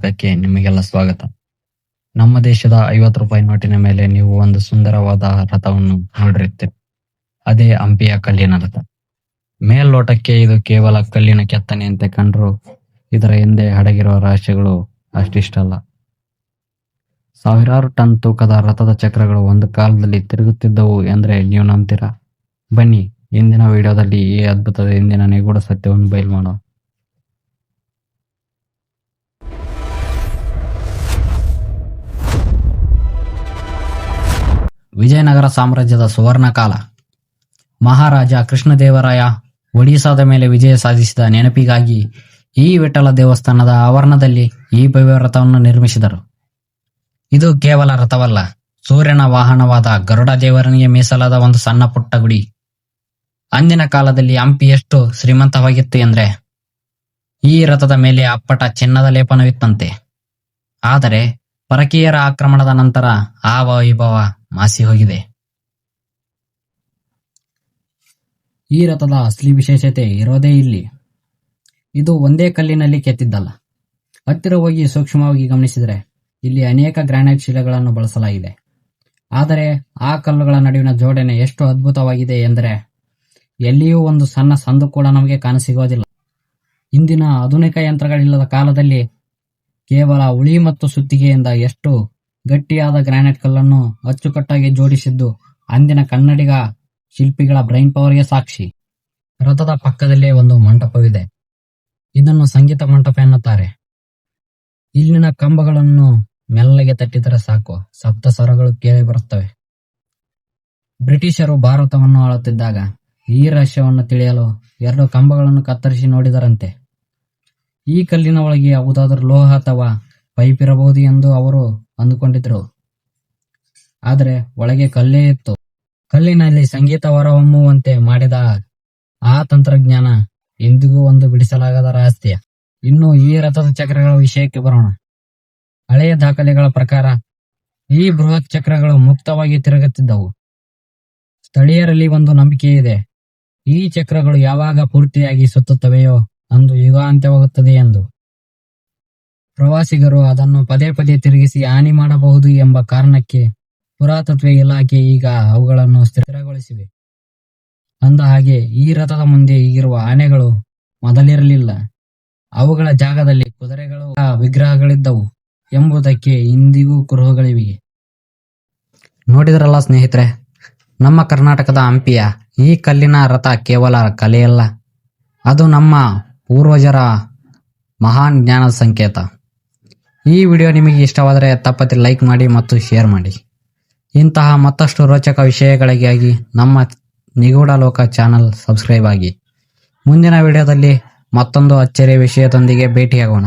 ಇದಕ್ಕೆ ನಿಮಗೆಲ್ಲ ಸ್ವಾಗತ. ನಮ್ಮ ದೇಶದ ಐವತ್ತು ರೂಪಾಯಿ ನೋಟಿನ ಮೇಲೆ ನೀವು ಒಂದು ಸುಂದರವಾದ ರಥವನ್ನು ನೋಡಿರುತ್ತೀರಿ ಅದೇ ಹಂಪಿಯ ಕಲ್ಲಿನ ರಥ. ಮೇಲ್ನೋಟಕ್ಕೆ ಇದು ಕೇವಲ ಕಲ್ಲಿನ ಕೆತ್ತನೆಯಂತೆ ಕಂಡ್ರು ಇದರ ಹಿಂದೆ ಅಡಗಿರುವ ರಹಸ್ಯಗಳು ಅಷ್ಟಿಷ್ಟಲ್ಲ. ಸಾವಿರಾರು ಟನ್ ತೂಕದ ರಥದ ಚಕ್ರಗಳು ಒಂದು ಕಾಲದಲ್ಲಿ ತಿರುಗುತ್ತಿದ್ದವು ಎಂದ್ರೆ ನೀವು ನಂಬ್ತೀರಾ? ಬನ್ನಿ, ಇಂದಿನ ವಿಡಿಯೋದಲ್ಲಿ ಈ ಅದ್ಭುತದ ಇಂದಿನ ನಿಗೂಢ ಸತ್ಯವನ್ನು ಬಯಲು ಮಾಡೋಣ. ವಿಜಯನಗರ ಸಾಮ್ರಾಜ್ಯದ ಸುವರ್ಣ ಕಾಲ ಮಹಾರಾಜ ಕೃಷ್ಣದೇವರಾಯ ಒಡಿಶಾದ ಮೇಲೆ ವಿಜಯ ಸಾಧಿಸಿದ ನೆನಪಿಗಾಗಿ ಈ ವಿಠಲ ದೇವಸ್ಥಾನದ ಆವರಣದಲ್ಲಿ ಈ ಭವ್ಯ ರಥವನ್ನು ನಿರ್ಮಿಸಿದರು. ಇದು ಕೇವಲ ರಥವಲ್ಲ, ಸೂರ್ಯನ ವಾಹನವಾದ ಗರುಡ ದೇವರನಿಗೆ ಮೀಸಲಾದ ಒಂದು ಸಣ್ಣ ಪುಟ್ಟ ಗುಡಿ. ಅಂದಿನ ಕಾಲದಲ್ಲಿ ಹಂಪಿ ಎಷ್ಟು ಶ್ರೀಮಂತವಾಗಿತ್ತು ಎಂದ್ರೆ, ಈ ರಥದ ಮೇಲೆ ಅಪ್ಪಟ ಚಿನ್ನದ ಲೇಪನವಿತ್ತಂತೆ. ಆದರೆ, ಪರಕೀಯರ ಆಕ್ರಮಣದ ನಂತರ ಆ ವೈಭವ ಮಾಸಿ ಹೋಗಿದೆ ಈ ರಥದ ಅಸಲಿ ವಿಶೇಷತೆ ಇರೋದೇ ಇಲ್ಲಿ. ಇದು ಒಂದೇ ಕಲ್ಲಿನಲ್ಲಿ ಕೆತ್ತಿದ್ದಲ್ಲ. ಹತ್ತಿರ ಹೋಗಿ ಸೂಕ್ಷ್ಮವಾಗಿ ಗಮನಿಸಿದರೆ ಇಲ್ಲಿ ಅನೇಕ ಗ್ರಾನೈಟ್ ಶಿಲೆಗಳನ್ನು ಬಳಸಲಾಗಿದೆ. ಆದರೆ ಆ ಕಲ್ಲುಗಳ ನಡುವಿನ ಜೋಡಣೆ ಎಷ್ಟು ಅದ್ಭುತವಾಗಿದೆ ಎಂದರೆ ಎಲ್ಲಿಯೂ ಒಂದು ಸಣ್ಣ ಸಂದು ಕೂಡ ನಮಗೆ ಕಾಣಸಿಗೋದಿಲ್ಲ ಇಂದಿನ ಆಧುನಿಕ ಯಂತ್ರಗಳಿಲ್ಲದ ಕಾಲದಲ್ಲಿ ಕೇವಲ ಉಳಿ ಮತ್ತು ಸುತ್ತಿಗೆಯಿಂದ ಎಷ್ಟು ಗಟ್ಟಿಯಾದ ಗ್ರಾನೈಟ್ ಕಲ್ಲನ್ನು ಅಚ್ಚುಕಟ್ಟಾಗಿ ಜೋಡಿಸಿದ್ದು ಅಂದಿನ ಕನ್ನಡಿಗ ಶಿಲ್ಪಿಗಳ ಬ್ರೈನ್ ಪವರ್ಗೆ ಸಾಕ್ಷಿ. ರಥದ ಪಕ್ಕದಲ್ಲೇ ಒಂದು ಮಂಟಪವಿದೆ. ಇದನ್ನು ಸಂಗೀತ ಮಂಟಪ ಎನ್ನುತ್ತಾರೆ. ಇಲ್ಲಿನ ಕಂಬಗಳನ್ನು ಮೆಲ್ಲಗೆ ತಟ್ಟಿದರೆ ಸಾಕು. ಸಪ್ತ ಸ್ವರಗಳು ಕೇಳಿ ಬರುತ್ತವೆ. ಬ್ರಿಟಿಷರು ಭಾರತವನ್ನು ಆಳುತ್ತಿದ್ದಾಗ ಈ ರಹಸ್ಯವನ್ನು ತಿಳಿಯಲು ಎರಡು ಕಂಬಗಳನ್ನು ಕತ್ತರಿಸಿ ನೋಡಿದರಂತೆ. ಈ ಕಲ್ಲಿನ ಒಳಗೆ ಯಾವುದಾದರೂ ಲೋಹ ಅಥವಾ ಪೈಪ್ ಇರಬಹುದು ಎಂದು ಅವರು ಅಂದುಕೊಂಡಿದ್ರು. ಆದರೆ ಒಳಗೆ ಕಲ್ಲೇ ಇತ್ತು. ಕಲ್ಲಿನಲ್ಲಿ ಸಂಗೀತ ಹೊರಹೊಮ್ಮುವಂತೆ ಮಾಡಿದ ಆ ತಂತ್ರಜ್ಞಾನ ಎಂದಿಗೂ ಒಂದು ಬಿಡಿಸಲಾಗದ ರಹಸ್ಯ. ಇನ್ನು ಈ ರಥದ ಚಕ್ರಗಳ ವಿಷಯಕ್ಕೆ ಬರೋಣ. ಹಳೆಯ ದಾಖಲೆಗಳ ಪ್ರಕಾರ ಈ ಬೃಹತ್ ಚಕ್ರಗಳು ಮುಕ್ತವಾಗಿ ತಿರುಗುತ್ತಿದ್ದವು. ಸ್ಥಳೀಯರಲ್ಲಿ ಒಂದು ನಂಬಿಕೆ ಇದೆ. ಈ ಚಕ್ರಗಳು ಯಾವಾಗ ಪೂರ್ತಿಯಾಗಿ ಸುತ್ತುತ್ತವೆಯೋ ಅಂದು ಯುಗಾಂತ್ಯವಾಗುತ್ತದೆ ಎಂದು. ಪ್ರವಾಸಿಗರು ಅದನ್ನು ಪದೇ ಪದೇ ತಿರುಗಿಸಿ ಹಾನಿ ಮಾಡಬಹುದು ಎಂಬ ಕಾರಣಕ್ಕೆ ಪುರಾತತ್ವ ಇಲಾಖೆ ಈಗ ಅವುಗಳನ್ನು ಸ್ಥಿರಗೊಳಿಸಿವೆ. ಅಂದ ಹಾಗೆ ಈ ರಥದ ಮುಂದೆ ಈಗಿರುವ ಆನೆಗಳು ಮೊದಲಿರಲಿಲ್ಲ. ಅವುಗಳ ಜಾಗದಲ್ಲಿ ಕುದುರೆಗಳು ವಿಗ್ರಹಗಳಿದ್ದವು ಎಂಬುದಕ್ಕೆ ಇಂದಿಗೂ ಕುರುಹುಗಳಿವೆ. ನೋಡಿದ್ರಲ್ಲ ಸ್ನೇಹಿತರೆ, ನಮ್ಮ ಕರ್ನಾಟಕದ ಹಂಪಿಯ ಈ ಕಲ್ಲಿನ ರಥ ಕೇವಲ ಕಲೆಯಲ್ಲ, ಅದು ನಮ್ಮ ಪೂರ್ವಜರ ಮಹಾನ್ ಜ್ಞಾನದ ಸಂಕೇತ. ಈ ವಿಡಿಯೋ ನಿಮಗೆ ಇಷ್ಟವಾದರೆ ತಪ್ಪದೆ ಲೈಕ್ ಮಾಡಿ ಮತ್ತು ಶೇರ್ ಮಾಡಿ. ಇಂತಹ ಮತ್ತಷ್ಟು ರೋಚಕ ವಿಷಯಗಳಿಗಾಗಿ ನಮ್ಮ ನಿಗೂಢ ಲೋಕ ಚಾನಲ್ ಸಬ್ಸ್ಕ್ರೈಬ್ ಆಗಿ. ಮುಂದಿನ ವಿಡಿಯೋದಲ್ಲಿ ಮತ್ತೊಂದು ಅಚ್ಚರಿಯ ವಿಷಯದೊಂದಿಗೆ ಭೇಟಿಯಾಗೋಣ.